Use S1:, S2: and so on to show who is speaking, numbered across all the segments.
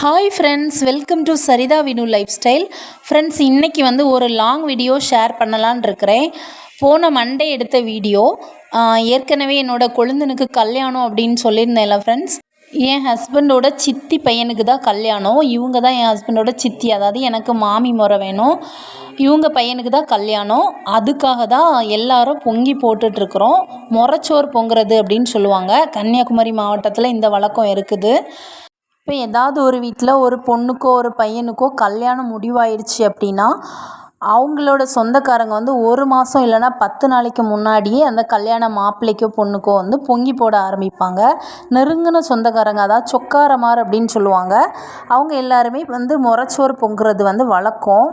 S1: Hi friends welcome to Saritha Vinu lifestyle friends இன்றைக்கி வந்து ஒரு லாங் வீடியோ ஷேர் பண்ணலான் இருக்கிறேன். போன மண்டே எடுத்த வீடியோ ஏற்கனவே என்னோடய கொழுந்தனுக்கு கல்யாணம் அப்படின்னு சொல்லியிருந்தேன்ல ஃப்ரெண்ட்ஸ் என் ஹஸ்பண்டோட சித்தி பையனுக்கு தான் கல்யாணம். இவங்க தான் என் ஹஸ்பண்டோட சித்தி அதாவது எனக்கு மாமி முறை வேணும். இவங்க பையனுக்கு தான் கல்யாணம். அதுக்காக தான் எல்லாரும் பொங்கி போட்டுட்ருக்குறோம் முறைச்சோர் பொங்குறது அப்படின்னு சொல்லுவாங்க. கன்னியாகுமரி மாவட்டத்தில் இந்த வழக்கம் இருக்குது. இப்போ ஏதாவது ஒரு வீட்டில் ஒரு பொண்ணுக்கோ ஒரு பையனுக்கோ கல்யாணம் முடிவாயிடுச்சு அப்படின்னா அவங்களோட சொந்தக்காரங்க வந்து ஒரு மாதம் இல்லைன்னா பத்து நாளைக்கு முன்னாடியே அந்த கல்யாண மாப்பிள்ளைக்கோ பொண்ணுக்கோ வந்து பொங்கி போட ஆரம்பிப்பாங்க. நெருங்கின சொந்தக்காரங்க அதாவது சொக்காரமார் அப்படின்னு சொல்லுவாங்க. அவங்க எல்லாருமே வந்து முறைச்சோறு பொங்குறது வந்து வழக்கம்.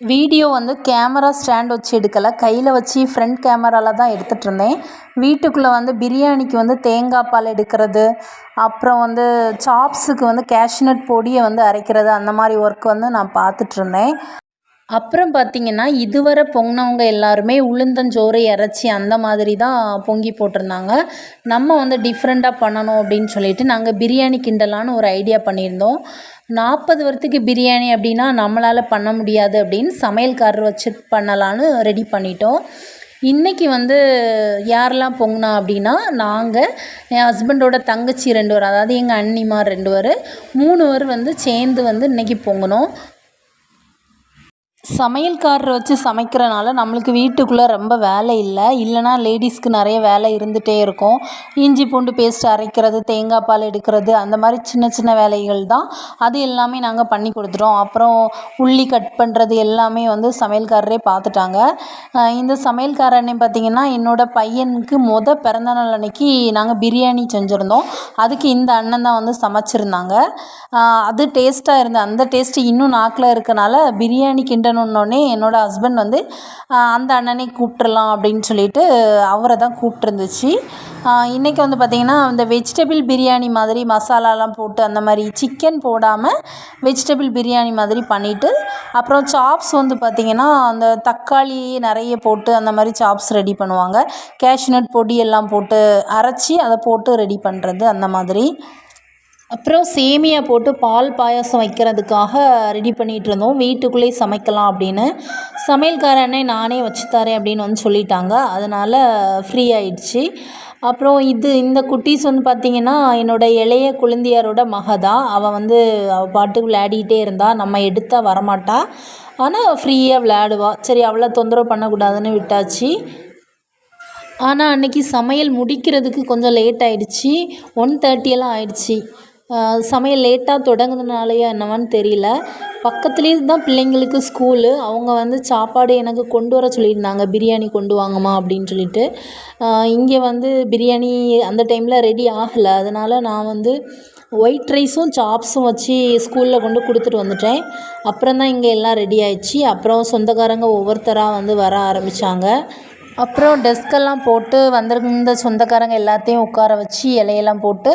S1: வீடியோ வந்து கேமரா ஸ்டாண்ட் வச்சு எடுக்கலை. கையில் வச்சு ஃப்ரண்ட் கேமராவில் தான் எடுத்துகிட்டு இருந்தேன். வீட்டுக்குள்ளே வந்து பிரியாணிக்கு வந்து தேங்காய் பால் எடுக்கிறது அப்புறம் வந்து சாப்ஸுக்கு வந்து கேஷ்நட் பொடியை வந்து அரைக்கிறது அந்த மாதிரி ஒர்க் வந்து நான் பார்த்துட்ருந்தேன் அப்புறம் பார்த்திங்கன்னா இதுவரை பொங்கினவங்க எல்லாருமே உளுந்தஞ்சோறு இறச்சி அந்த மாதிரி தான் பொங்கி போட்டிருந்தாங்க. நம்ம வந்து டிஃப்ரெண்ட்டாக பண்ணணும் அப்படின்னு சொல்லிட்டு நாங்கள் பிரியாணி கிண்டலான்னு ஒரு ஐடியா பண்ணியிருந்தோம். நாற்பது வருத்துக்கு பிரியாணி அப்படின்னா நம்மளால் பண்ண முடியாது அப்படின்னு சமையல்காரர் வச்சு பண்ணலான்னு ரெடி பண்ணிட்டோம். இன்றைக்கி வந்து யாரெல்லாம் பொங்கினா அப்படின்னா நாங்கள் என் ஹஸ்பண்டோட தங்கச்சி ரெண்டு பேர் அதாவது எங்கள் அண்ணிமார் ரெண்டு பேர் மூணு பேர் வந்து சேர்ந்து வந்து இன்றைக்கி பொங்கினோம். சமையல்காரரை வச்சு சமைக்கிறனால நம்மளுக்கு வீட்டுக்குள்ளே ரொம்ப வேலை இல்லை. இல்லைனா லேடிஸ்க்கு நிறைய வேலை இருந்துகிட்டே இருக்கும். இஞ்சி பூண்டு பேஸ்ட் அரைக்கிறது தேங்காய் பால் எடுக்கிறது அந்த மாதிரி சின்ன சின்ன வேலைகள் தான். அது எல்லாமே நாங்கள் பண்ணி கொடுத்துட்டோம். அப்புறம் உள்ளி கட் பண்ணுறது எல்லாமே வந்து சமையல்காரரே பார்த்துட்டாங்க. இந்த சமையல்கார பார்த்திங்கன்னா என்னோடய பையனுக்கு மொதல் பிறந்தநாள் அன்னைக்கு நாங்கள் பிரியாணி செஞ்சுருந்தோம். அதுக்கு இந்த அண்ணன் தான் வந்து சமைச்சிருந்தாங்க. அது டேஸ்ட்டாக இருந்தது அந்த டேஸ்ட்டு இன்னும் நாக்கில் இருக்கனால பிரியாணி கிண்ட வேணுன்னொடனே என்னோடய ஹஸ்பண்ட் வந்து அந்த அண்ணனை கூப்பிட்றலாம் அப்படின்னு சொல்லிட்டு அவரை தான் கூப்பிட்ருந்துச்சு இன்றைக்கி வந்து பார்த்திங்கன்னா இந்த வெஜிடபிள் பிரியாணி மாதிரி மசாலாலாம் போட்டு அந்த மாதிரி சிக்கன் போடாமல் வெஜிடபிள் பிரியாணி மாதிரி பண்ணிவிட்டு அப்புறம் சாப்ஸ் வந்து பார்த்திங்கன்னா அந்த தக்காளி நிறைய போட்டு அந்த மாதிரி சாப்ஸ் ரெடி பண்ணுவாங்க. கேஷ்நட் பொடி எல்லாம் போட்டு அரைச்சி அதை போட்டு ரெடி பண்ணுறது அந்த மாதிரி. அப்புறம் சேமியா போட்டு பால் பாயாசம் வைக்கிறதுக்காக ரெடி பண்ணிகிட்டு இருந்தோம் வீட்டுக்குள்ளேயே சமைக்கலாம் அப்படின்னு. சமையல்கார நானே வச்சு தரேன் அப்படின்னு வந்து சொல்லிட்டாங்க. அதனால் ஃப்ரீ ஆயிடுச்சு. அப்புறம் இது இந்த குட்டீஸ் வந்து பார்த்திங்கன்னா என்னோடய இளைய குழந்தையாரோட மக தான் அவள் வந்து அவள் பாட்டுக்கு விளையாடிக்கிட்டே இருந்தாள் நம்ம எடுத்தால் வரமாட்டா. ஆனால் ஃப்ரீயாக விளையாடுவாள் சரி அவ்வளோ தொந்தரவு பண்ணக்கூடாதுன்னு விட்டாச்சு. ஆனால் அன்றைக்கி சமையல் முடிக்கிறதுக்கு கொஞ்சம் லேட் ஆகிடுச்சி ஒன் தேர்ட்டியெல்லாம் ஆயிடுச்சு. சமையல் லேட்டாக தொடங்குனதுனாலயா என்னவான்னு தெரியல. பக்கத்துலேயே தான் பிள்ளைங்களுக்கு ஸ்கூலு அவங்க வந்து சாப்பாடு எனக்கு கொண்டு வர சொல்லியிருந்தாங்க. பிரியாணி கொண்டு வாங்கம்மா அப்படின்னு சொல்லிட்டு. இங்கே வந்து பிரியாணி அந்த டைமில் ரெடி ஆகலை. அதனால் நான் வந்து ஒயிட் ரைஸும் சாப்ஸும் வச்சு ஸ்கூலில் கொண்டு கொடுத்துட்டு வந்துட்டேன். அப்புறம் தான் இங்கே எல்லாம் ரெடி ஆயிடுச்சு. அப்புறம் சொந்தக்காரங்க ஒவ்வொருத்தராக வந்து வர ஆரம்பித்தாங்க அப்புறம் டெஸ்கெல்லாம் போட்டு வந்திருந்த சொந்தக்காரங்க எல்லாத்தையும் உட்கார வச்சு இலையெல்லாம் போட்டு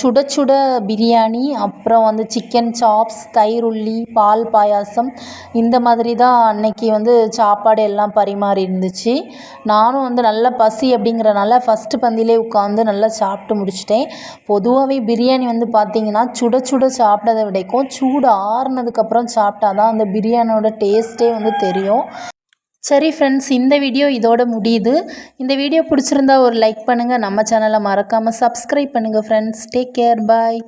S1: சுட சுட பிரியாணி அப்புறம் வந்து சிக்கன் சாப்ஸ் தயிர் உள்ளி பால் பாயாசம் இந்த மாதிரி தான் அன்னைக்கு வந்து சாப்பாடு எல்லாம் பரிமாறி இருந்துச்சு. நானும் வந்து நல்ல பசி அப்படிங்கிறனால ஃபஸ்ட்டு பந்திலே உட்காந்து நல்லா சாப்பிட்டு முடிச்சிட்டேன். பொதுவாகவே பிரியாணி வந்து பார்த்திங்கன்னா சுட சுட சாப்பிட்டதை விடைக்கும் சூடு ஆறுனதுக்கப்புறம் சாப்பிட்டா தான் அந்த பிரியாணியோட டேஸ்ட்டே வந்து தெரியும். சரி ஃப்ரெண்ட்ஸ் இந்த வீடியோ இதோட முடியுது. இந்த வீடியோ பிடிச்சிருந்தா ஒரு லைக் பண்ணுங்கள் நம்ம சேனலை மறக்காமல் சப்ஸ்கிரைப் பண்ணுங்கள் ஃப்ரெண்ட்ஸ் டேக் கேர் பாய்